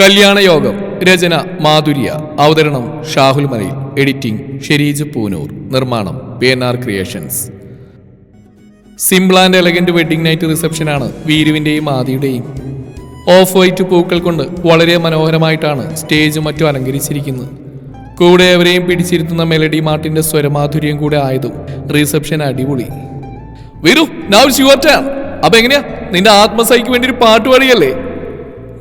കല്യാണയോഗം രചന മാധുര്യ. അവതരണം ഷാഹുൽ മലയിൽ. എഡിറ്റിംഗ് ഷെരീജ് പൂനൂർ. നിർമ്മാണം P N R creations simple and elegant wedding night റിസപ്ഷനാണ് വീരുവിന്റെയും ആദിയുടെയും. ഓഫ് വൈറ്റ് പൂക്കൾ കൊണ്ട് വളരെ മനോഹരമായിട്ടാണ് സ്റ്റേജ് മറ്റും അലങ്കരിച്ചിരിക്കുന്നത്. കൂടെ അവരെയും പിടിച്ചിരുത്തുന്ന മെലഡി മാർട്ടിന്റെ സ്വരമാധുര്യം കൂടെ ആയതും റിസപ്ഷൻ അടിപൊളി. വീരു നാവ് അപ്പം അപ്പൊ എങ്ങനെയാ? നിന്റെ ആത്മസൈക്ക് വേണ്ടി ഒരു പാട്ട് പാടിയല്ലേ?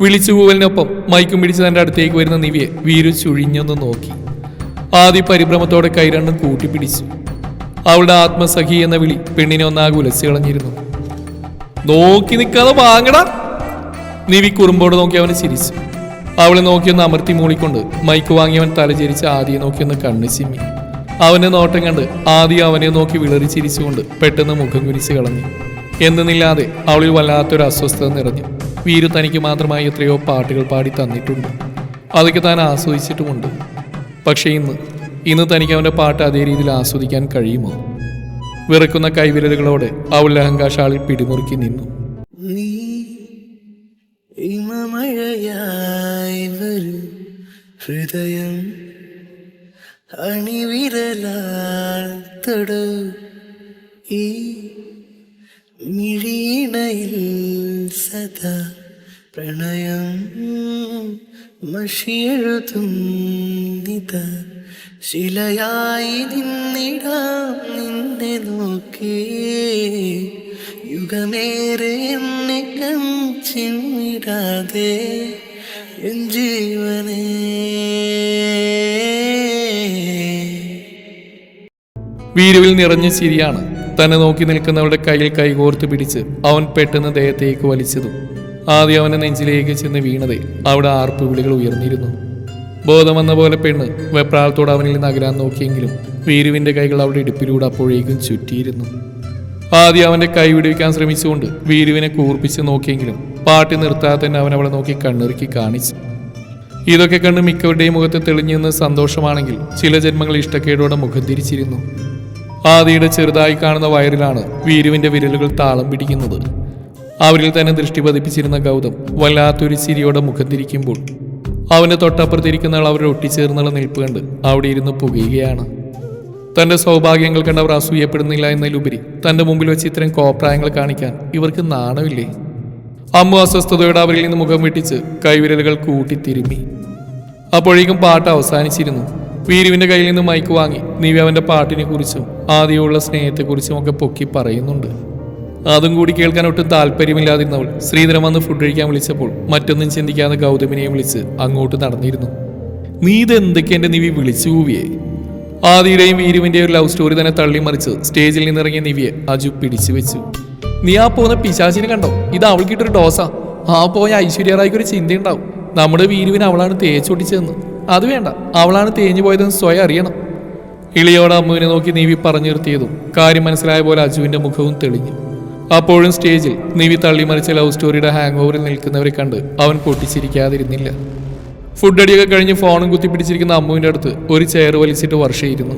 വിളിച്ചു കൂവലിനൊപ്പം മൈക്കും പിടിച്ച് തന്റെ അടുത്തേക്ക് വരുന്ന നിവിയെ വീരു ചുഴിഞ്ഞൊന്ന് നോക്കി. ആദ്യ പരിഭ്രമത്തോടെ കൈരണ്ണം രണ്ടും കൂട്ടിപ്പിടിച്ചു. അവളുടെ ആത്മസഖി എന്ന വിളി പെണ്ണിനെ ഒന്നാകെ ഉലച്ചു കളഞ്ഞിരുന്നു. നോക്കി നിൽക്കാതെ വാങ്ങടാ. നിവി കുറുമ്പോട് നോക്കി അവനെ ചിരിച്ചു. അവളെ നോക്കിയൊന്ന് അമർത്തി മൂളിക്കൊണ്ട് മൈക്ക് വാങ്ങിയവൻ തലചരിച്ച് ആദ്യം നോക്കിയൊന്ന് കണ്ണു ചിമ്മി. അവനെ നോട്ടം കണ്ട് ആദ്യം അവനെ നോക്കി വിളറി ചിരിച്ചുകൊണ്ട് പെട്ടെന്ന് മുഖം കുരിച്ച് കളഞ്ഞു. എന്നില്ലാതെ അവളിൽ വല്ലാത്തൊരു അസ്വസ്ഥത നിറഞ്ഞു. വീരു തനിക്ക് മാത്രമായി എത്രയോ പാട്ടുകൾ പാടി തന്നിട്ടുണ്ട്. അതൊക്കെ താൻ ആസ്വദിച്ചിട്ടുമുണ്ട്. പക്ഷേ ഇന്ന് ഇന്ന് തനിക്ക് അവന്റെ പാട്ട് അതേ രീതിയിൽ ആസ്വദിക്കാൻ കഴിയുമോ? വിറക്കുന്ന കൈവിരലുകളോടെ അവൾ ലഹങ്കാശാളിൽ പിടിമുറുക്കി നിന്നു. നീ ഹൃദയം അണിവിരലാൽ തൊടു. ഈ മിഴീണയിൽ സദാ പ്രണയം മഷിയെഴുതും നിത. ശിലയായി നിന്നിടാം നിന്നെ നോക്കി. യുഗമേറെ എന്നെ കഞ്ചിടാതെ എൻ ജീവനേ. വീരുവിൽ നിറഞ്ഞ ചിരിയാണ് തന്നെ നോക്കി നിൽക്കുന്നവളുടെ കയ്യിൽ കൈകോർത്ത് പിടിച്ച് അവൻ പെട്ടെന്ന് ദേഹത്തേക്ക് വലിച്ചതും. ആദ്യം അവനെ നെഞ്ചിലേക്ക് ചെന്ന് വീണതേ അവിടെ ആർപ്പ് വിളികൾ ഉയർന്നിരുന്നു. ബോധം വന്ന പോലെ പെണ്ണ് വെപ്രാളത്തോട് അവനിൽ നിന്ന് അകരാൻ നോക്കിയെങ്കിലും വീരുവിന്റെ കൈകൾ അവളുടെ ഇടുപ്പിലൂടെ അപ്പോഴേക്കും ചുറ്റിയിരുന്നു. ആദ്യം അവന്റെ കൈ വിടുവിക്കാൻ ശ്രമിച്ചുകൊണ്ട് വീരുവിനെ കൂർപ്പിച്ച് നോക്കിയെങ്കിലും പാട്ടി നിർത്താതെ തന്നെ അവൻ അവളെ നോക്കി കണ്ണിറുക്കി കാണിച്ചു. ഇതൊക്കെ കണ്ട് മിക്കവരുടെയും മുഖത്ത് തെളിഞ്ഞു നിന്ന് സന്തോഷമാണെങ്കിൽ ചില ജന്മങ്ങൾ ഇഷ്ടക്കേടോടെ മുഖം തിരിച്ചിരുന്നു. ആദിയുടെ ചെറുതായി കാണുന്ന വയറിലാണ് വീരുവിന്റെ വിരലുകൾ താളം പിടിക്കുന്നത്. അവരിൽ തന്നെ ദൃഷ്ടി പതിപ്പിച്ചിരുന്ന ഗൗതം വല്ലാത്തൊരു ചിരിയോടെ മുഖത്തിരിക്കുമ്പോൾ അവന്റെ തൊട്ടപ്പുറത്തിരിക്കുന്ന ആൾ അവരെ ഒട്ടിച്ചേർന്നുള്ള നിൽപ്പ് കണ്ട് അവിടെ ഇരുന്ന് പുകയുകയാണ്. തന്റെ സൗഭാഗ്യങ്ങൾ കണ്ട് അവർ അസൂയപ്പെടുന്നില്ല എന്നതിലുപരി തന്റെ മുമ്പിൽ വെച്ച് ഇത്തരം കോപ്രായങ്ങൾ കാണിക്കാൻ ഇവർക്ക് നാണമില്ലേ? അമ്മു അസ്വസ്ഥതയോടെ അവരിൽ നിന്ന് മുഖം വെട്ടിച്ച് കൈവിരലുകൾ കൂട്ടി തിരുമ്മി അപ്പോഴേക്കും പാട്ട് അവസാനിച്ചിരുന്നു. വീരുവിന്റെ കയ്യിൽ നിന്ന് മൈക്ക് വാങ്ങി. നീവി അവന്റെ പാട്ടിനെ കുറിച്ചും ആദ്യമുള്ള സ്നേഹത്തെക്കുറിച്ചും ഒക്കെ പൊക്കി പറയുന്നുണ്ട്. അതും കൂടി കേൾക്കാൻ ഒട്ടും താല്പര്യമില്ലാതിരുന്നവൾ ശ്രീധരൻ വന്ന് ഫുഡ് കഴിക്കാൻ വിളിച്ചപ്പോൾ മറ്റൊന്നും ചിന്തിക്കാതെ ഗൗതമിനെയും വിളിച്ച് അങ്ങോട്ട് നടന്നിരുന്നു. നീ ഇതെന്തൊക്കെ എന്റെ നിവി വിളിച്ചു കൂവിയേ? ആദിയുടെയും വീരുവിന്റെയും ഒരു ലവ് സ്റ്റോറി തന്നെ തള്ളിമറിച്ച് സ്റ്റേജിൽ നിന്നിറങ്ങിയ നിവിയെ അജു പിടിച്ചു വെച്ചു. നീ ആ പോകുന്ന പിശാചിനെ കണ്ടോ? ഇത് അവൾക്കിട്ടൊരു ഡോസാ ആ. പോയ ഐശ്വര്യ റായിക്ക് ഒരു ചിന്തയുണ്ടാവും. നമ്മുടെ വീരുവിന് അവളാണ് തേച്ചൊട്ടിച്ചതെന്ന് അത് വേണ്ട. അവളാണ് തേഞ്ഞു പോയതെന്ന് സ്വയം അറിയണം. ഇളിയോട് അമ്മുവിനെ നോക്കി നീവി പറഞ്ഞു നിർത്തിയതും കാര്യം മനസ്സിലായ പോലെ അജുവിന്റെ മുഖവും തെളിഞ്ഞു. അപ്പോഴും സ്റ്റേജിൽ നീവി തള്ളിമറിച്ച ലവ് സ്റ്റോറിയുടെ ഹാങ് ഓവറിൽ നിൽക്കുന്നവരെ കണ്ട് അവൻ പൊട്ടിച്ചിരിക്കാതിരുന്നില്ല. ഫുഡ് അടിയൊക്കെ കഴിഞ്ഞ് ഫോണും കുത്തിപ്പിടിച്ചിരിക്കുന്ന അമ്മുവിന്റെ അടുത്ത് ഒരു ചെയർ വലിച്ചിട്ട് വർഷയിരുന്നു.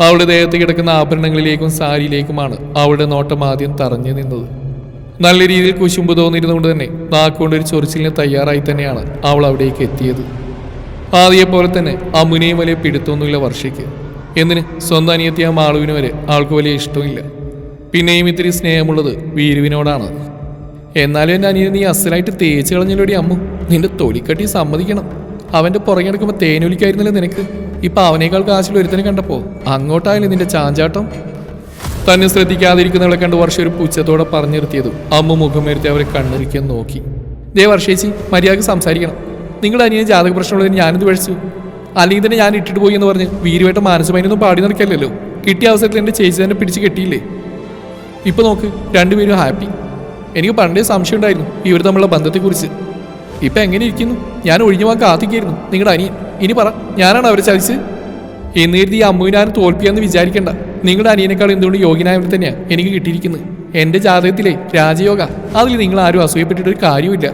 അവളുടെ ദേഹത്ത് കിടക്കുന്ന ആഭരണങ്ങളിലേക്കും സാരിയിലേക്കുമാണ് അവളുടെ നോട്ടം ആദ്യം തറഞ്ഞു നിന്നത്. നല്ല രീതിയിൽ കുശുമ്പ് തോന്നിയിരുന്നുകൊണ്ട് തന്നെ നാക്കുകൊണ്ട് ഒരു ചൊറിച്ചിലിന് തയ്യാറായി തന്നെയാണ് അവൾ അവിടേക്ക് എത്തിയത്. ആദ്യെ പോലെ തന്നെ അമ്മുനെയും വലിയ പിടുത്തൊന്നുമില്ല വർഷയ്ക്ക്. എന്തിന്? സ്വന്തം അനിയത്തിയ മാളുവിന് വരെ ആൾക്ക് വലിയ ഇഷ്ടമില്ല പിന്നെയും ഇത്തിരി സ്നേഹമുള്ളത് വീരുവിനോടാണ്. എന്നാലും എന്റെ അനിയൻ നീ അസലായിട്ട് തേച്ച് കളഞ്ഞല്ലോടി അമ്മു? നിന്റെ തൊലിക്കട്ടി സമ്മതിക്കണം. അവന്റെ പുറകെ നടക്കുമ്പോൾ തേനൊലിക്കായിരുന്നല്ലോ നിനക്ക്. ഇപ്പം അവനേക്കാൾ കാശിൽ ഒരുത്തനെ കണ്ടപ്പോൾ അങ്ങോട്ടായാലും നിന്റെ ചാഞ്ചാട്ടം? തന്നെ ശ്രദ്ധിക്കാതിരിക്കുന്നവളെ കണ്ട് വർഷം ഒരു പുച്ഛത്തോടെ പറഞ്ഞു നിർത്തിയതും അമ്മ മുഖം വരുത്തി അവരെ കണ്ണിരിക്കാൻ നോക്കി. ദേ വർഷേച്ചി മര്യാദയ്ക്ക് സംസാരിക്കണം. നിങ്ങളുടെ അനിയൻ ജാതക പ്രശ്നമുള്ളതിന് ഞാനിത് കഴിച്ചു അല്ലെങ്കിൽ തന്നെ ഞാൻ ഇട്ടിട്ട് പോയി എന്ന് പറഞ്ഞ് വീരുമായിട്ട് മാനസമായിട്ടൊന്നും പാടി നടക്കില്ലല്ലോ. കിട്ടിയ അവസരത്തിൽ എന്റെ ചേച്ചി തന്നെ പിടിച്ച് കെട്ടിയില്ലേ? ഇപ്പൊ നോക്ക് രണ്ടുപേരും ഹാപ്പി. എനിക്ക് പണ്ടേ സംശയം ഉണ്ടായിരുന്നു ഇവർ തമ്മിലുള്ള ബന്ധത്തെക്കുറിച്ച്. ഇപ്പൊ എങ്ങനെ ഇരിക്കുന്നു? ഞാൻ ഒഴിഞ്ഞു പോകാൻ കാത്തിക്കായിരുന്നു നിങ്ങളുടെ അനിയൻ. ഇനി പറ ഞാനാണ് അവരെ ചതിച്ച്? എന്ന് ഈ അമ്മുവിനാരും തോൽപ്പിയാന്ന് വിചാരിക്കേണ്ട. നിങ്ങളുടെ അനിയനേക്കാൾ എന്തുകൊണ്ട് യോഗ്യനായവർ തന്നെയാണ് എനിക്ക് കിട്ടിയിരിക്കുന്നത്? എന്റെ ജാതകത്തിലെ രാജയോഗ അതിൽ നിങ്ങൾ ആരും അസൂയപ്പെട്ടിട്ടൊരു കാര്യമില്ല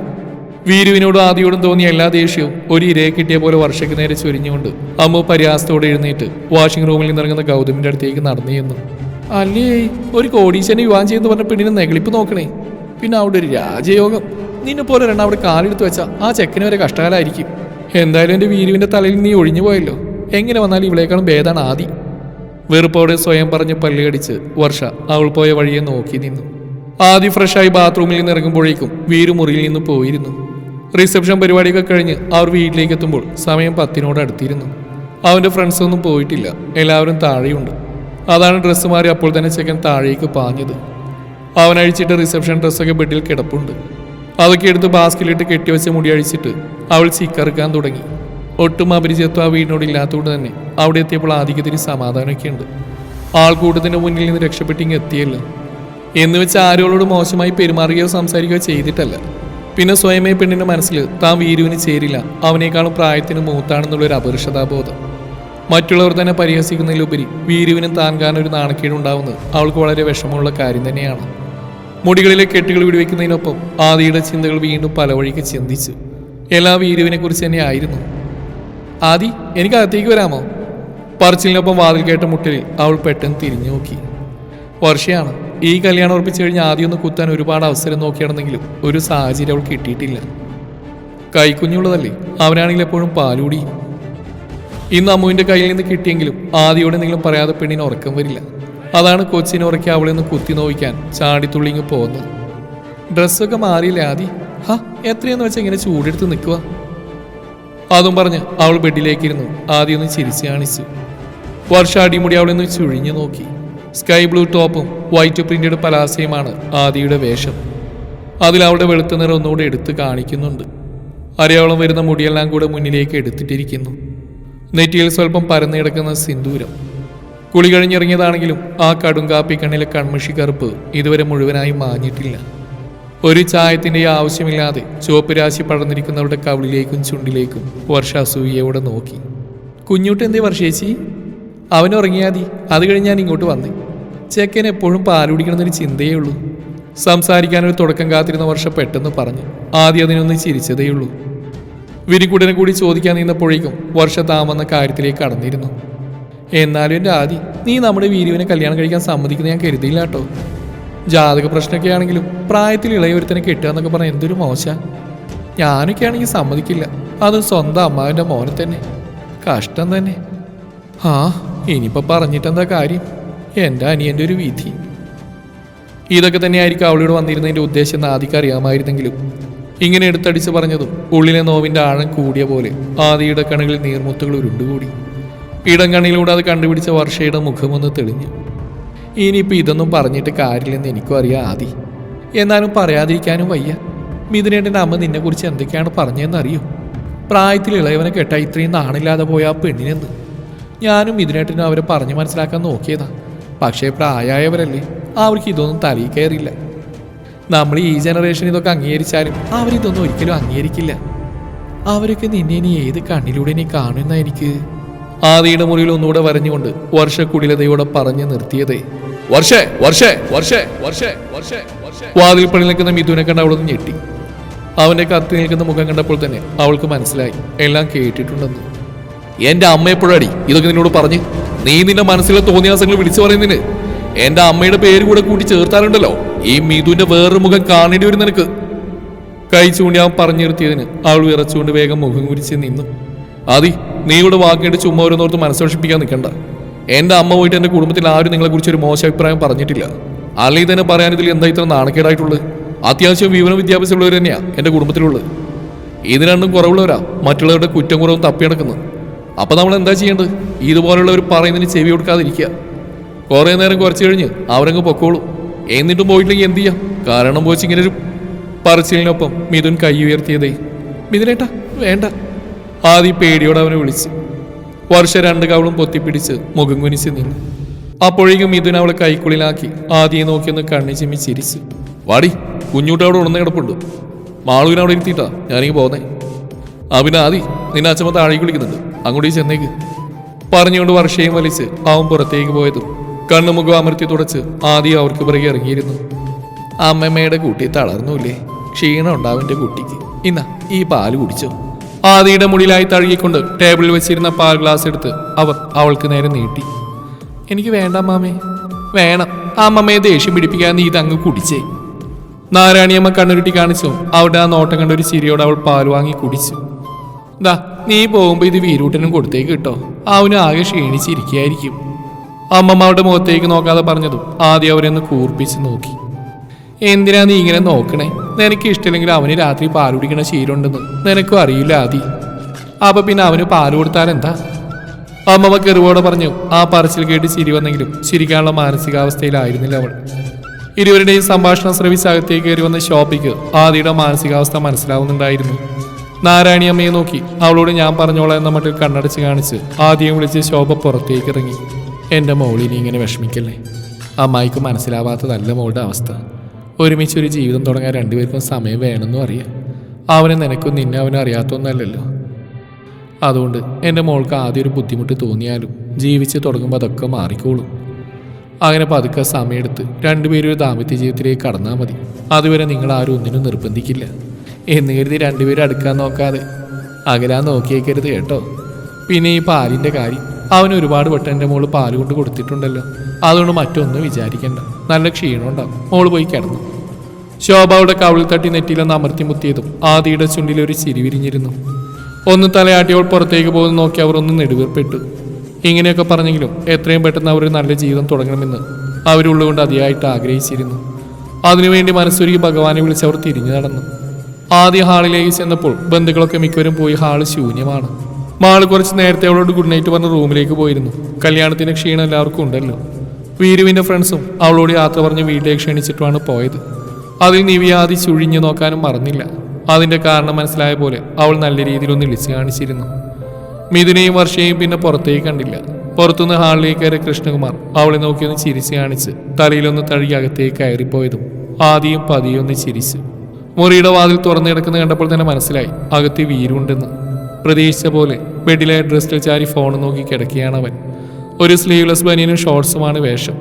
വീരുവിനോടും ആദിയോടും തോന്നിയ എല്ലാ ദേഷ്യവും ഒരു ഇരയെ കിട്ടിയ പോലെ വർഷയ്ക്ക് നേരെ ചൊരിഞ്ഞുകൊണ്ട് അമ്മു പരിഹാസത്തോടെ എഴുന്നേറ്റ് വാഷിംഗ് റൂമിൽ നിന്നിറങ്ങുന്ന ഗൗതമിന്റെ അടുത്തേക്ക് നടന്നു ചെന്നു. അല്ലേ ഒരു കോടീശ്വരനെ വിവാഹം ചെയ്യുന്ന പറഞ്ഞ പെണ്ണിനെ നെഗളിപ്പ് നോക്കണേ. പിന്നെ അവിടെ ഒരു രാജയോഗം. നിന്നെ പോലെ ഒരെണ്ണം അവിടെ കാലെടുത്ത് വെച്ചാൽ ആ ചെക്കന് വരെ കഷ്ടകാലായിരിക്കും. എന്തായാലും എന്റെ വീരുവിന്റെ തലയിൽ നീ ഒഴിഞ്ഞു പോയല്ലോ. എങ്ങനെ വന്നാലും ഇവളേക്കാളും ഭേദമാണ് ആദി. വെറുപ്പോടെ സ്വയം പറഞ്ഞ് പല്ലുകടിച്ച് വർഷ അവൾ പോയ വഴിയെ നോക്കി നിന്നു. ആദ്യ ഫ്രഷായി ബാത്റൂമിൽ നിന്ന് ഇറങ്ങുമ്പോഴേക്കും വീരു മുറിയിൽ നിന്ന് പോയിരുന്നു. റിസപ്ഷൻ പരിപാടിയൊക്കെ കഴിഞ്ഞ് അവർ വീട്ടിലേക്ക് എത്തുമ്പോൾ സമയം പത്തിനോട് അടുത്തിരുന്നു. അവന്റെ ഫ്രണ്ട്സൊന്നും പോയിട്ടില്ല. എല്ലാവരും താഴെയുണ്ട്. അതാണ് ഡ്രസ്സ് മാറി അപ്പോൾ തന്നെ ചെക്കൻ താഴേക്ക് പാഞ്ഞത്. അവൻ അഴിച്ചിട്ട് റിസപ്ഷൻ ഡ്രസ്സൊക്കെ ബെഡിൽ കിടപ്പുണ്ട്. അതൊക്കെ എടുത്ത് ബാസ്കിലിട്ട് കെട്ടിവെച്ച മുടി അഴിച്ചിട്ട് അവൾ ചിക്കറുക്കാൻ തുടങ്ങി. ഒട്ടും അപരിചിതത്വം ആ വീടിനോട് ഇല്ലാത്തതുകൊണ്ട് തന്നെ അവിടെ എത്തിയപ്പോൾ ആധിക്യത്തിന് സമാധാനമൊക്കെ ഉണ്ട്. ആൾക്കൂട്ടത്തിന്റെ മുന്നിൽ നിന്ന് രക്ഷപ്പെട്ടിങ്ങ് എത്തിയല്ലോ. എന്ന് വെച്ച് ആരോളോട് മോശമായി പെരുമാറുകയോ സംസാരിക്കുകയോ ചെയ്തിട്ടല്ല. പിന്നെ സ്വയമേ പെണ്ണിന്റെ മനസ്സിൽ താൻ വീരുവിന് ചേരില്ല. അവനേക്കാളും പ്രായത്തിന് മൂത്താണെന്നുള്ളൊരു അപരിഷതാബോധം മറ്റുള്ളവർ തന്നെ പരിഹസിക്കുന്നതിലുപരി വീരുവിനും താൻ കാരണം ഒരു നാണക്കേട് ഉണ്ടാവുന്നത് അവൾക്ക് വളരെ വിഷമമുള്ള കാര്യം തന്നെയാണ്. മുടികളിലെ കെട്ടുകൾ വിടിവെക്കുന്നതിനൊപ്പം ആദിയുടെ ചിന്തകൾ വീണ്ടും പല വഴിക്ക് ചിന്തിച്ചു. എല്ലാ വീരുവിനെ കുറിച്ച് തന്നെ ആയിരുന്നു. ആദി എനിക്ക് അകത്തേക്ക് വരാമോ? പറച്ചിലിനൊപ്പം വാതിൽ കേട്ട മുട്ടലിൽ അവൾ പെട്ടെന്ന് തിരിഞ്ഞു നോക്കി വർഷയാണ്. ഈ കല്യാണം ഉറപ്പിച്ചു കഴിഞ്ഞ് ആദ്യം ഒന്ന് കുത്താൻ ഒരുപാട് അവസരം നോക്കിയാണെന്നെങ്കിലും ഒരു സാഹചര്യം അവൾ കിട്ടിയിട്ടില്ല. കൈക്കുഞ്ഞുള്ളതല്ലേ? അവനാണെങ്കിൽ എപ്പോഴും പാലൂടി. ഇന്ന് അമ്മുവിന്റെ കയ്യിൽ നിന്ന് കിട്ടിയെങ്കിലും ആദ്യയോടെ എന്തെങ്കിലും പറയാതെ പെണ്ണിന് ഉറക്കം വരില്ല. അതാണ് കൊച്ചിനെ ഉറക്കി അവളെ ഒന്ന് കുത്തി നോവിക്കാൻ ചാടിത്തുള്ളിങ്ങ് പോകുന്നത്. ഡ്രസ്സൊക്കെ മാറിയില്ലേ ആദി? ഹാ എത്രയെന്ന് വെച്ചാൽ ഇങ്ങനെ ചൂടെടുത്ത് നിൽക്കുക അതും പറഞ്ഞ് അവൾ ബെഡിലേക്കിരുന്നു. ആദ്യം ഒന്ന് ചിരിച്ചു കാണിച്ചു. വർഷ അടിമുടി അവളെ ഒന്ന് ചുഴിഞ്ഞു നോക്കി. സ്കൈ ബ്ലൂ ടോപ്പും വൈറ്റ് പ്രിന്റഡ് പലാസയുമാണ് ആദിയുടെ വേഷം. അതിൽ അവളുടെ വെളുത്ത നിറം ഒന്നുകൂടെ എടുത്ത് കാണിക്കുന്നുണ്ട്. അരയോളം വരുന്ന മുടിയെല്ലാം കൂടെ മുന്നിലേക്ക് എടുത്തിട്ടിരിക്കുന്നു. നെറ്റിയിൽ സ്വല്പം പരന്നു കിടക്കുന്ന സിന്ദൂരം. കുളി കഴിഞ്ഞിറങ്ങിയതാണെങ്കിലും ആ കടും കാപ്പി കണ്ണിലെ കൺമഷി കറുപ്പ് ഇതുവരെ മുഴുവനായി മാഞ്ഞിട്ടില്ല. ഒരു ചായത്തിന്റെ ആവശ്യമില്ലാതെ ചുവപ്പ് രാശി പടർന്നിരിക്കുന്നവരുടെ കവിളിലേക്കും ചുണ്ടിലേക്കും വർഷ അസൂയയോടെ നോക്കി. കുഞ്ഞൂട്ട് എന്തേ വർഷേച്ചി? അവൻ ഉറങ്ങിയാതി അത് കഴിഞ്ഞ് ഞാൻ ഇങ്ങോട്ട് വന്നേ. ചേക്കൻ എപ്പോഴും പാൽ കുടിക്കണമെന്നൊരു ചിന്തയേ ഉള്ളൂ. സംസാരിക്കാനൊരു തുടക്കം കാത്തിരുന്ന വർഷം പെട്ടെന്ന് പറഞ്ഞു. ആദ്യം അതിനൊന്ന് ചിരിച്ചതേയുള്ളൂ വിരിക്കുടനെ കൂടി ചോദിക്കാൻ നിന്നപ്പോഴേക്കും വർഷ താമെന്ന കാര്യത്തിലേക്ക് കടന്നിരുന്നു. എന്നാലും എന്റെ ആദി നീ നമ്മുടെ വീരുവിനെ കല്യാണം കഴിക്കാൻ സമ്മതിക്കുന്ന ഞാൻ കരുതിയില്ല കേട്ടോ. ജാതക പ്രശ്നമൊക്കെ ആണെങ്കിലും പ്രായത്തിൽ ഇളയവരുത്തനെ കെട്ടുക എന്നൊക്കെ പറഞ്ഞാൽ എന്തൊരു മോശ. ഞാനൊക്കെ ആണെങ്കിൽ സമ്മതിക്കില്ല. അത് സ്വന്തം അമ്മാവിന്റെ മോനെ തന്നെ. കഷ്ടം തന്നെ. ആ ഇനിയിപ്പോൾ പറഞ്ഞിട്ടെന്താ കാര്യം? എന്റെ അനിയന്റെ ഒരു വിധി. ഇതൊക്കെ തന്നെയായിരിക്കും അവളോട് വന്നിരുന്നതിന്റെ ഉദ്ദേശം എന്ന് ആദിക്ക് അറിയാമായിരുന്നെങ്കിലും ഇങ്ങനെ എടുത്തടിച്ച് പറഞ്ഞതും ഉള്ളിലെ നോവിന്റെ ആഴം കൂടിയ പോലെ ആദിയുടെ കണികളിൽ നീർമുത്തുകൾ ഉരുണ്ടുകൂടി. ഇടം കണ്ണിലൂടെ അത് കണ്ടുപിടിച്ച വർഷയുടെ മുഖമൊന്ന് തെളിഞ്ഞു. ഇനിയിപ്പോൾ ഇതൊന്നും പറഞ്ഞിട്ട് കാര്യമില്ലെന്ന് എനിക്കും അറിയാം ആദി. എന്നാലും പറയാതിരിക്കാനും വയ്യ. മിഥുനേട്ടന്റെ അമ്മ നിന്നെക്കുറിച്ച് എന്തൊക്കെയാണ് പറഞ്ഞതെന്ന് അറിയോ പ്രായത്തിൽ ഇളയവനെ കേട്ടാൽ ഇത്രയും നാണില്ലാതെ പോയ ആ പെണ്ണിനെന്ന്. ഞാനും ഇതിനായിട്ടിനും അവരെ പറഞ്ഞു മനസ്സിലാക്കാൻ നോക്കിയതാ. പക്ഷേ പ്രായമായവരല്ലേ അവർക്ക് ഇതൊന്നും തലയിൽ കയറില്ല നമ്മൾ ഈ ജനറേഷൻ ഇതൊക്കെ അംഗീകരിച്ചാലും അവരിതൊന്നും ഒരിക്കലും അംഗീകരിക്കില്ല. അവരൊക്കെ നിന്നെ ഇനി ഏത് കണ്ണിലൂടെ നീ കാണുന്ന എനിക്ക്? ആദിയുടെ മുറിയിൽ ഒന്നുകൂടെ വരഞ്ഞുകൊണ്ട് വർഷക്കുടിലതയോടെ പറഞ്ഞു നിർത്തിയതേ. വർഷേ വർഷേ വർഷേ വർഷേ വർഷേ വാതിൽ പണി നിൽക്കുന്ന മിഥുനെ കണ്ട് അവളൊന്ന് ഞെട്ടി. അവന്റെ കത്തി നിൽക്കുന്ന മുഖം കണ്ടപ്പോൾ തന്നെ അവൾക്ക് മനസ്സിലായി. എല്ലാം കേട്ടിട്ടുണ്ടെന്ന്. എന്റെ അമ്മ എപ്പോഴാടി ഇതൊക്കെ നിന്നോട് പറഞ്ഞ്? നീ നിന്റെ മനസ്സിലെ തോന്നിയാസങ്ങൾ വിളിച്ചു പറയുന്നതിന് എന്റെ അമ്മയുടെ പേര് കൂടെ കൂട്ടി ചേർത്താറുണ്ടല്ലോ ഈ മീതുവിന്റെ വേറൊരു മുഖം കാണേണ്ടി വരും നിനക്ക്. കൈ ചൂണ്ടി അവൻ പറഞ്ഞു നിർത്തിയതിന് അവൾ വിറച്ചുകൊണ്ട് വേഗം മുഖം കുരിച്ച് നിന്നു. അതി നീ ഇവിടെ വാക്കേണ്ടി ചുമ്മാ ഓരോന്നോർത്ത് മനസ്സോഷിപ്പിക്കാൻ നിൽക്കണ്ട. എന്റെ അമ്മ പോയിട്ട് എന്റെ കുടുംബത്തിൽ ആരും നിങ്ങളെ കുറിച്ച് ഒരു മോശം അഭിപ്രായം പറഞ്ഞിട്ടില്ല. അല്ലെങ്കിൽ തന്നെ പറയാൻ ഇതിൽ എന്താ ഇത്ര നാണക്കേടായിട്ടുള്ളത്? അത്യാവശ്യം വിവരം വിദ്യാഭ്യാസമുള്ളവർ തന്നെയാ എന്റെ കുടുംബത്തിലുള്ളത്. ഇത് രണ്ടും കുറവുള്ളവരാ മറ്റുള്ളവരുടെ കുറ്റം കുറവും തപ്പി നടക്കുന്നത് അപ്പൊ നമ്മൾ എന്താ ചെയ്യേണ്ടത് ഇതുപോലുള്ളവർ പറയുന്നതിന് ചെവി കൊടുക്കാതിരിക്കുക. കുറേ നേരം കുറച്ച് കഴിഞ്ഞ് അവരങ്ങ് പൊക്കോളൂ. എന്നിട്ടും പോയിട്ടില്ലെങ്കിൽ എന്ത് ചെയ്യാം? കാരണം പോച്ച് ഇങ്ങനെ ഒരു പറച്ചിലിനൊപ്പം മിഥുൻ കൈ ഉയർത്തിയതേ. മിഥുനേട്ടാ വേണ്ട. ആദ്യം പേടിയോടെ അവനെ വിളിച്ച്. വർഷ രണ്ട് കവളും പൊത്തിപ്പിടിച്ച് മുഖം കുനിച്ച് നിന്നു. അപ്പോഴേക്കും മിഥുൻ അവളെ കൈക്കുള്ളിലാക്കി ആദ്യം നോക്കിയൊന്ന് കണ്ണി ചിമ്മി ചിരിച്ചു. വാടി കുഞ്ഞൂട്ട് അവിടെ ഉണർന്ന് കിടപ്പുണ്ട്. മാളൂരിനവിടെ ഇരുത്തിയിട്ടാ ഞാനീ പോന്നേ. ആ ആദി നിന്നെ അച്ഛമ്മ താഴേക്ക് വിളിക്കുന്നുണ്ട്. അങ്ങോട്ടേക്ക് ചെന്നേക്ക്. പറഞ്ഞുകൊണ്ട് വർഷയും വലിച്ച് അവൻ പുറത്തേക്ക് പോയതും കണ്ണുമുഖം അമർത്തി തുടച്ച് ആദ്യം അവർക്ക് പിറകെ ഇറങ്ങിയിരുന്നു. അമ്മമ്മയുടെ കുട്ടി തളർന്നൂല്ലേ? ക്ഷീണം ഉണ്ടാവിന്റെ കുട്ടിക്ക്. ഇന്ന ഈ പാൽ കുടിച്ചോ. ആദിയുടെ മുടിയിലായി തഴുകിക്കൊണ്ട് ടേബിളിൽ വെച്ചിരുന്ന പാൽ ഗ്ലാസ് എടുത്ത് അവർ അവൾക്ക് നേരെ നീട്ടി. എനിക്ക് വേണ്ട മാമേ വേണം. അമ്മമ്മയെ ദേഷ്യം പിടിപ്പിക്കാൻ നീ ഇതങ്ങ് കുടിച്ചേ. നാരായണിയമ്മ കണ്ണുരുട്ടി കാണിച്ചു. അവിടെ ആ നോട്ടം കണ്ട ഒരു ചിരിയോടെ അവൾ പാൽ വാങ്ങി കുടിച്ചു. ദാ നീ പോകുമ്പോ ഇത് വീരൂട്ടനും കൊടുത്തേക്ക് കിട്ടോ. അവന് ആകെ ക്ഷീണിച്ചിരിക്കുകയായിരിക്കും. അമ്മമ്മ അവരുടെ മുഖത്തേക്ക് നോക്കാതെ പറഞ്ഞതും ആദ്യം അവരെന്ന് കൂർപ്പിച്ച് നോക്കി. എന്തിനാ നീ ഇങ്ങനെ നോക്കണേ? നിനക്ക് ഇഷ്ടമില്ലെങ്കിൽ അവന് രാത്രി പാൽ കുടിക്കണ ശീലമുണ്ടെന്ന് നിനക്കും അറിയില്ല ആദി. അപ്പൊ പിന്നെ അവന് പാൽ കൊടുത്താൽ എന്താ? അമ്മമ്മ കെറിവോടെ പറഞ്ഞു ആ പറച്ചിൽ കേട്ട് ചിരി വന്നെങ്കിലും ചിരിക്കാനുള്ള മാനസികാവസ്ഥയിലായിരുന്നില്ല അവൾ. ഇരുവരുടെയും സംഭാഷണം ശ്രവിച്ച് അകത്തേക്ക് കയറി വന്ന ഷോപ്പിക്ക് ആദിയുടെ മാനസികാവസ്ഥ മനസ്സിലാവുന്നുണ്ടായിരുന്നു. നാരായണി അമ്മയെ നോക്കി. അവളോട് ഞാൻ പറഞ്ഞോളാം എന്ന മട്ടിൽ കണ്ണടച്ച് കാണിച്ച് ആദ്യം വിളിച്ച് ശോഭ പുറത്തേക്ക് ഇറങ്ങി. എന്റെ മോളിനി ഇങ്ങനെ വിഷമിക്കല്ലേ? അമ്മായിക്ക് മനസ്സിലാവാത്തതല്ല മോളുടെ അവസ്ഥ. ഒരുമിച്ച് ഒരു ജീവിതം തുടങ്ങാൻ രണ്ടുപേർക്കും സമയം വേണമെന്നും അറിയാം. അവനെ നിനക്കും നിന്നെ അവനും അറിയാത്തൊന്നല്ലല്ലോ. അതുകൊണ്ട് എന്റെ മോൾക്ക് ആദ്യം ഒരു ബുദ്ധിമുട്ട് തോന്നിയാലും ജീവിച്ച് തുടങ്ങുമ്പോൾ അതൊക്കെ മാറിക്കോളും. അങ്ങനെ പതുക്കെ സമയമെടുത്ത് രണ്ടുപേരും ഒരു ദാമ്പത്യ ജീവിതത്തിലേക്ക് കടന്നാൽ മതി. അതുവരെ നിങ്ങൾ ആരും ഒന്നിനും നിർബന്ധിക്കില്ല. എന്ന് കരുതി രണ്ടുപേരും അടുക്കാൻ നോക്കാതെ അകലാൻ നോക്കിയേക്കരുത് കേട്ടോ. പിന്നെ ഈ പാലിന്റെ കാര്യം. അവന് ഒരുപാട് വെട്ടം എന്റെ മോൾ പാൽ കൊണ്ട് കൊടുത്തിട്ടുണ്ടല്ലോ. അതുകൊണ്ട് മറ്റൊന്നും വിചാരിക്കണ്ട. നല്ല ക്ഷീണം ഉണ്ടാവും മോൾ പോയി കിടന്നു. ശോഭയുടെ കവിളിൽ തട്ടി നെറ്റിയിലൊന്ന് അമർത്തി മുത്തിയതും ആദിയുടെ ചുണ്ടിൽ ഒരു ചിരി വിരിഞ്ഞിരുന്നു. ഒന്ന് തലയാട്ടിയോൾ പുറത്തേക്ക് പോകുന്ന നോക്കി അവർ ഒന്ന് നെടുവീർപ്പെട്ടു. ഇങ്ങനെയൊക്കെ പറഞ്ഞെങ്കിലും എത്രയും പെട്ടെന്ന് അവർ നല്ല ജീവിതം തുടങ്ങണമെന്ന് അവരുള്ളുകൊണ്ട് അതിയായിട്ട് ആഗ്രഹിച്ചിരുന്നു. അതിനുവേണ്ടി മനസ്സൊരുക്കി ഭഗവാനെ വിളിച്ച് അവർ തിരിഞ്ഞു നടന്നു. ആദ്യ ഹാളിലേക്ക് ചെന്നപ്പോൾ ബന്ധുക്കളൊക്കെ മിക്കവരും പോയി ഹാൾ ശൂന്യമാണ്. മാൾ കുറച്ച് നേരത്തെ അവളോട് ഗുഡ് നൈറ്റ് പറഞ്ഞ് റൂമിലേക്ക് പോയിരുന്നു. കല്യാണത്തിന് ക്ഷീണം എല്ലാവർക്കും ഉണ്ടല്ലോ. വീരുവിന്റെ ഫ്രണ്ട്സും അവളോട് യാത്ര പറഞ്ഞ് വീട്ടിലേക്ക് ക്ഷണിച്ചിട്ടുമാണ് പോയത്. അതിൽ നിവ്യാതി ചുഴിഞ്ഞു നോക്കാനും മറന്നില്ല. അതിന്റെ കാരണം മനസ്സിലായ പോലെ അവൾ നല്ല രീതിയിലൊന്ന് ഇളിച്ച് കാണിച്ചിരുന്നു. മിഥുനെയും വർഷയെയും പിന്നെ പുറത്തേക്ക് കണ്ടില്ല. പുറത്തുനിന്ന് ഹാളിലേക്ക് കയറിയ കൃഷ്ണകുമാർ അവളെ നോക്കിയൊന്ന് ചിരിച്ച് കാണിച്ച് തലയിലൊന്ന് തഴുകി അകത്തേക്ക് കയറിപ്പോയതും ആദ്യം പതിയൊന്ന് ചിരിച്ചു. മുറിയുടെ വാതിൽ തുറന്നു കിടക്കുന്ന കണ്ടപ്പോൾ തന്നെ മനസ്സിലായി. അകത്ത് വീരുണ്ടെന്ന്. പ്രതീക്ഷിച്ച പോലെ ബെഡിലെ ഡ്രസ്സിൽ ചാരി ഫോൺ നോക്കി കിടക്കുകയാണ് അവൻ. ഒരു സ്ലീവ്ലെസ് ബനിയനും ഷോർട്സുമാണ് വേഷം.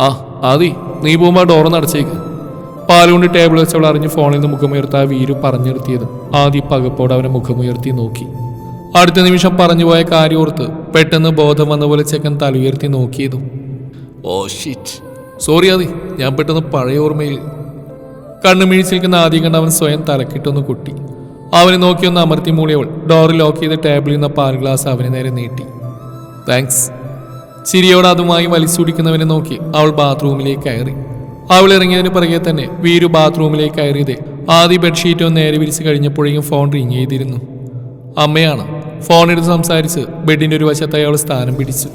ആ ആദി നീ പോകുമ്പോൾ ഡോർ നടച്ചേക്ക് പാലുകൊണ്ട് ടേബിൾ വെച്ചവൾ അറിഞ്ഞ് ഫോണിൽ നിന്ന് മുഖമുയർത്ത ആ വീരു പറഞ്ഞു നിർത്തിയതും ആദി പകപ്പോടെ അവനെ മുഖമുയർത്തി നോക്കി. അടുത്ത നിമിഷം പറഞ്ഞു പോയ കാര്യം ഓർത്ത് പെട്ടെന്ന് ബോധം വന്ന പോലെ ചെക്കൻ തലയുയർത്തി നോക്കിയതും. ഓ ഷിറ്റ് സോറി ആദി ഞാൻ പെട്ടെന്ന് പഴയ ഓർമ്മയിൽ കണ്ണു മിഴിച്ചിരിക്കുന്ന ആദ്യം കണ്ട് അവൻ സ്വയം തലക്കിട്ടൊന്ന് കുട്ടി. അവനെ നോക്കിയൊന്ന് അമർത്തി മൂളിയവൾ. ഡോർ ലോക്ക് ചെയ്ത് ടേബിളിൽ നിന്ന് പാൽ ഗ്ലാസ് അവന് നേരെ നീട്ടി. താങ്ക്സ് ചിരിയോട് അതുമായി വലിച്ചുടിക്കുന്നവനെ നോക്കി അവൾ ബാത്റൂമിലേക്ക് കയറി. അവൾ ഇറങ്ങിയതിന് പിറകെ തന്നെ വീരു ബാത്റൂമിലേക്ക് കയറിയത് ആദ്യ ബെഡ്ഷീറ്റ് ഒന്ന് നേരെ വിരിച്ച് കഴിഞ്ഞപ്പോഴേക്കും ഫോൺ റിങ് ചെയ്തിരുന്നു. അമ്മയാണ്. ഫോൺ എടുത്ത് സംസാരിച്ച് ബെഡിന്റെ ഒരു വശത്തായി അവൾ സ്ഥാനം പിടിച്ചു.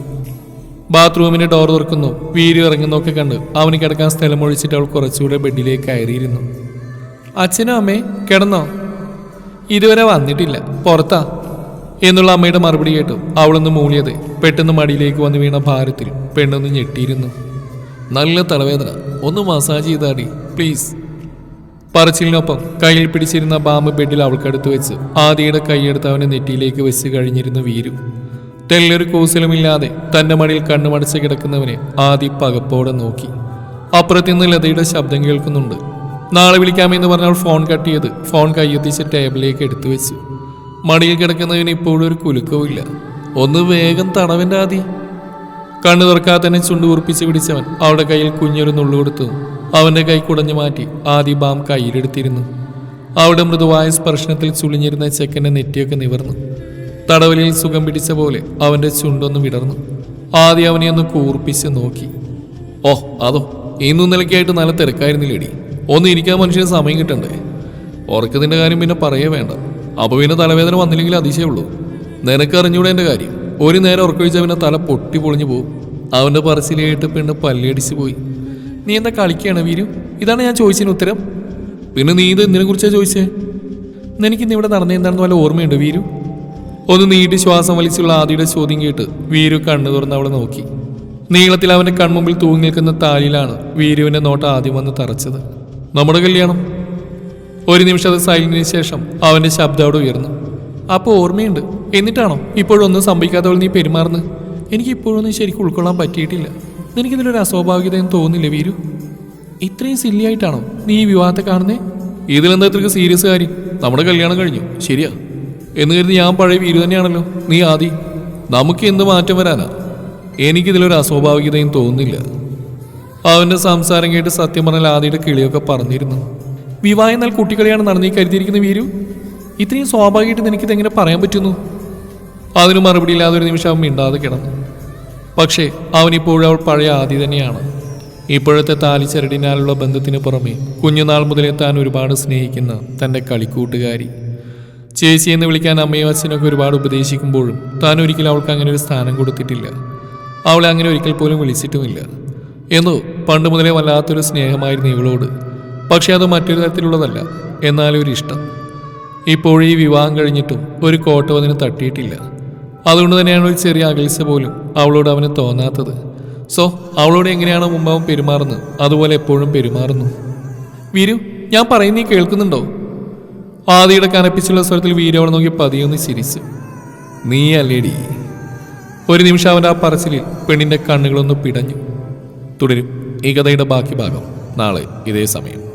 ബാത്റൂമിന്റെ ഡോർ തുറക്കുന്നു. വീര് ഇറങ്ങുന്നൊക്കെ കണ്ട് അവന് കിടക്കാൻ സ്ഥലം ഒഴിച്ചിട്ട് അവൾ കുറച്ചുകൂടെ ബെഡിലേക്ക് കയറിയിരുന്നു. അച്ഛനും അമ്മേ കിടന്നോ? ഇതുവരെ വന്നിട്ടില്ല. പുറത്താ. എന്നുള്ള അമ്മയുടെ മറുപടി കേട്ടു അവളൊന്ന് മൂളിയത്. പെട്ടെന്ന് മടിയിലേക്ക് വന്ന് വീണ ഭാരത്തിൽ പെണ്ണൊന്ന് ഞെട്ടിയിരുന്നു. നല്ല തലവേദന. ഒന്ന് മസാജ് ചെയ്താടി പ്ലീസ് പറച്ചിലിനൊപ്പം കയ്യിൽ പിടിച്ചിരുന്ന ബാമ്പ് ബെഡിൽ അവൾക്കടുത്ത് വെച്ച് ആദിയുടെ കൈയെടുത്ത് അവനെ നെറ്റിയിലേക്ക് വെച്ച് കഴിഞ്ഞിരുന്നു വീരു. തെല്ലൊരു കൂസലുമില്ലാതെ തന്റെ മടിയിൽ കണ്ണുമടച്ച് കിടക്കുന്നവനെ ആദി പകപ്പോടെ നോക്കി. അപ്പുറത്തു നിന്ന് ലതയുടെ ശബ്ദം കേൾക്കുന്നുണ്ട്. നാളെ വിളിക്കാമെന്ന് പറഞ്ഞാൽ ഫോൺ കട്ട് ചെയ്ത് ഫോൺ കയ്യെത്തിച്ച് ടേബിളിലേക്ക് എടുത്തു വെച്ചു. മടിയിൽ കിടക്കുന്നതിന് ഇപ്പോഴും ഒരു കുലുക്കവുമില്ല ഒന്ന് വേഗം തടവന്റെ ആദി കണ്ണു തുറക്കാതെ തന്നെ ചുണ്ടു ഉറപ്പിച്ച് പിടിച്ചവൻ അവളുടെ കയ്യിൽ കുഞ്ഞൊരു നുള്ളു കൊടുത്തു. അവന്റെ കൈ കുടഞ്ഞു മാറ്റി ആദി ബാം കയ്യിലെടുത്തിരുന്നു. അവിടെ മൃദുവായ സ്പർശനത്തിൽ ചുളിഞ്ഞിരുന്ന ചെക്കന്റെ നെറ്റിയൊക്കെ നിവർന്നു. തടവലിൽ സുഖം പിടിച്ച പോലെ അവന്റെ ചുണ്ടൊന്ന് വിടർന്നു. ആദ്യം അവനെ ഒന്ന് കൂർപ്പിച്ച് നോക്കി. ഓ അതോ ഇന്നും നിലയ്ക്കായിട്ട് നല്ല തിരക്കായിരുന്നില്ലേടി. ഒന്ന് ഇരിക്കാൻ മനുഷ്യന് സമയം കിട്ടണ്ടേ? ഉറക്കത്തിന്റെ കാര്യം പിന്നെ പറയേ വേണ്ട. അപ്പൊ പിന്നെ തലവേദന വന്നില്ലെങ്കിൽ അതിശയുള്ളൂ നിനക്കറിഞ്ഞൂടെ എന്റെ കാര്യം? ഒരു നേരം ഉറക്കൊഴിച്ച പിന്നെ തല പൊട്ടി പൊളിഞ്ഞു പോകും അവന്റെ പറച്ചിലേട്ട് പെണ്ണ് പല്ലടിച്ചു പോയി. നീ എന്താ കളിക്കുകയാണ് വീരു? ഇതാണ് ഞാൻ ചോദിച്ചതിന് ഉത്തരം? പിന്നെ നീ ഇത് എന്തിനെ കുറിച്ചാണ് ചോദിച്ചേ? നിനക്കിന്ന് ഇവിടെ നടന്ന എന്താണെന്ന് വല്ല ഓർമ്മയുണ്ട് വീരു? ഒന്ന് നീട്ടി ശ്വാസം വലിച്ചുള്ള ആദിയുടെ ചോദ്യം കേട്ട് വീരു കണ്ണു തുറന്ന് അവളെ നോക്കി. നീളത്തിൽ അവന്റെ കൺമുമ്പിൽ തൂങ്ങി നിൽക്കുന്ന താലിയിലാണ് വീരുവിന്റെ നോട്ടം ആദ്യം വന്ന് തറച്ചത്. നമ്മുടെ കല്യാണം. ഒരു നിമിഷത്തെ സൈലന്റിന് ശേഷം അവന്റെ ശബ്ദം അവിടെ ഉയർന്നു. അപ്പോൾ ഓർമ്മയുണ്ട്. എന്നിട്ടാണോ? ഇപ്പോഴൊന്നും സംഭവിക്കാത്തവൾ നീ പെരുമാറുന്നു എനിക്ക് ഇപ്പോഴൊന്നും ശരിക്കും ഉൾക്കൊള്ളാൻ പറ്റിയിട്ടില്ല. നിനക്കിതിലൊരു അസ്വാഭാവികതയും തോന്നില്ല വീരു? ഇത്രയും സില്ലിയായിട്ടാണോ നീ ഈ വിവാഹത്തെ കാണുന്നേ? ഇതിലെന്താ ഇത്രയ്ക്ക് സീരിയസ് കാര്യം? നമ്മുടെ കല്യാണം കഴിഞ്ഞു. ശരിയാ. എന്ന് കരുതി ഞാൻ പഴയ വീരു തന്നെയാണല്ലോ. നീ ആദി നമുക്ക് എന്ത് മാറ്റം വരാനാ? എനിക്കിതിലൊരു അസ്വാഭാവികതയും തോന്നുന്നില്ല. അവന്റെ സംസാരം കേട്ട് സത്യം പറഞ്ഞാൽ ആദിയുടെ കിളിയൊക്കെ പറഞ്ഞിരുന്നു. വിവാഹം എന്നാൽ കുട്ടികളെയാണ് നടന്നീ കരുതിയിരിക്കുന്ന വീരു? ഇത്രയും സ്വാഭാവികമായിട്ട് നിനക്കിത് എങ്ങനെ പറയാൻ പറ്റുന്നു? അതിന് മറുപടി ഇല്ലാതെ ഒരു നിമിഷം അവൻ മിണ്ടാതെ കിടന്നു. പക്ഷേ അവനിപ്പോഴും അവൾ പഴയ ആദി തന്നെയാണ്. ഇപ്പോഴത്തെ താലിച്ചരടിനാലുള്ള ബന്ധത്തിന് പുറമെ കുഞ്ഞുനാൾ മുതലേ താൻ ഒരുപാട് സ്നേഹിക്കുന്ന തന്റെ കളിക്കൂട്ടുകാരി. ചേച്ചി എന്ന് വിളിക്കാൻ അമ്മയും അച്ഛനൊക്കെ ഒരുപാട് ഉപദേശിക്കുമ്പോഴും താൻ ഒരിക്കലും അവൾക്ക് അങ്ങനെ ഒരു സ്ഥാനം കൊടുത്തിട്ടില്ല. അവളെ അങ്ങനെ ഒരിക്കൽ പോലും വിളിച്ചിട്ടുമില്ല. എന്നോ പണ്ട് മുതലേ വല്ലാത്തൊരു സ്നേഹമായിരുന്നു ഇവളോട്. പക്ഷെ അത് മറ്റൊരു തരത്തിലുള്ളതല്ല എന്നാലും ഒരു ഇഷ്ടം ഇപ്പോഴീ വിവാഹം കഴിഞ്ഞിട്ടും ഒരു കോട്ടം അതിന് തട്ടിയിട്ടില്ല. അതുകൊണ്ട് തന്നെയാണ് ഒരു ചെറിയ അകൽച്ച പോലും അവളോട് അവന് തോന്നാത്തത്. സോ അവളോട് എങ്ങനെയാണോ മുമ്പ് അവൻ പെരുമാറുന്നത് അതുപോലെ എപ്പോഴും പെരുമാറുന്നു. വിരു ഞാൻ പറയുന്നീ കേൾക്കുന്നുണ്ടോ? ആദിയുടെ കനപ്പിച്ചുള്ള സ്വരത്തിൽ വീരു നോക്കി പതിയൊന്ന് ചിരിച്ചു. നീ അല്ലേടി ഒരു നിമിഷം അവന്റെ ആ പറച്ചിലിൽ പെണ്ണിന്റെ കണ്ണുകളൊന്ന് പിടഞ്ഞു. തുടരും ഈ കഥയുടെ ബാക്കി ഭാഗം നാളെ ഇതേ സമയം.